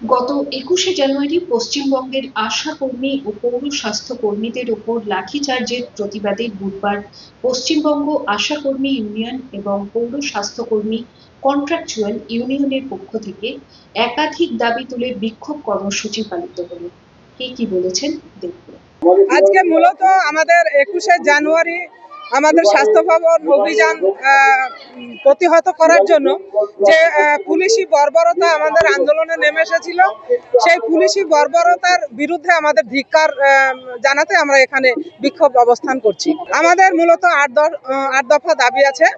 গত একুশে জানুয়ারি পশ্চিমবঙ্গের আশা কর্মী ও পৌর স্বাস্থ্য কর্মীদের ওপর লাঠিচার্জের প্রতিবাদে বুধবার পশ্চিমবঙ্গ আশা কর্মী ইউনিয়ন এবং পৌর স্বাস্থ্য কর্মী কন্ট্রাকচুয়াল ইউনিয়নের পক্ষ থেকে একাধিক দাবি তুলে বিক্ষোভ কর্মসূচি পালিত হলো। কে কি বলেছেন দেখব। আজকে মূলত আমাদের একুশে জানুয়ারি আমাদের স্বাস্থ্য ভবন অভিযান প্রতিহত করার জন্য যে পুলিশি বর্বরতা আমাদের আন্দোলনে নেমে এসেছিল, সেই পুলিশি বর্বরতার বিরুদ্ধে আমাদের ধিক্কার জানাতে আমরা এখানে বিক্ষোভ অবস্থান করছি। আমাদের মূলত আট দফা দাবি আছে।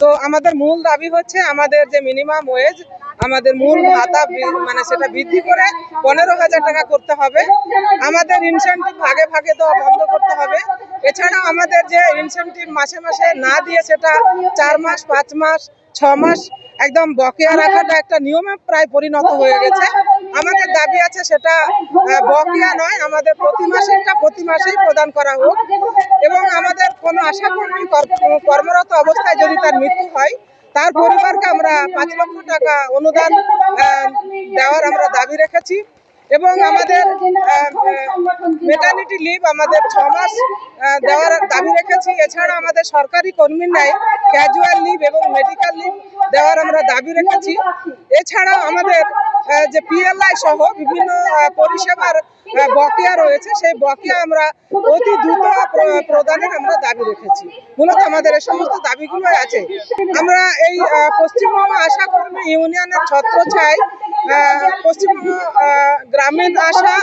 তো আমাদের মূল দাবি হচ্ছে আমাদের যে মিনিমাম ওয়েজ আমাদের মূল ভাতা মানে সেটা বৃদ্ধি করে পনেরো হাজার টাকা করতে হবে। আমাদের ইনসেন্টিভ ভাগে ভাগে দেওয়া বন্ধ করতে হবে। এছাড়াও আমাদের যে ইনসেন্টিভ মাসে মাসে না দিয়ে সেটা চার মাস, পাঁচ মাস, ছ মাস একদম বকেয়া রাখাটা একটা নিয়মে প্রায় পরিণত হয়ে গেছে। আমাদের দাবি আছে সেটা বকেয়া নয়, আমাদের প্রতি মাসেরটা প্রতি মাসেই প্রদান করা হোক। এবং আমাদের কোনো আশা কর্মী কর্মরত অবস্থায় যদি তার মৃত্যু হয়, তার পরিবারকে আমরা পাঁচ লক্ষ টাকা অনুদান দেওয়ার আমরা দাবি রেখেছি। এবং আমাদের মেটার্নিটি লিভ আমাদের ছ মাস দেওয়ার দাবি রেখেছি। এছাড়া আমাদের সরকারি কর্মীর নাই ক্যাজুয়াল লিভ এবং মেডিকেল লিভ দেওয়ার আমরা দাবি রেখেছি। এছাড়াও আমাদের যে পিএলআই সহ বিভিন্ন পরিষেবার বকেয়া রয়েছে সেই বকেয়া আমরা অতি দ্রুত প্রদানের আমরা দাবি রেখেছি। মূলত আমাদের এই সমস্ত দাবিগুলো আছে। আমরা এই পশ্চিমবঙ্গ আশা কর্মী ইউনিয়নের ছত্রছায় আহ, পশ্চিমবঙ্গ গ্রামীণ আশা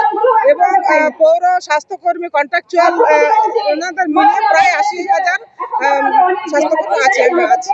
এবং পৌর স্বাস্থ্যকর্মী কন্ট্রাকচুয়াল ওনাদের মিলিয়ে প্রায় আশি হাজার স্বাস্থ্যকর্মী আছে আছি।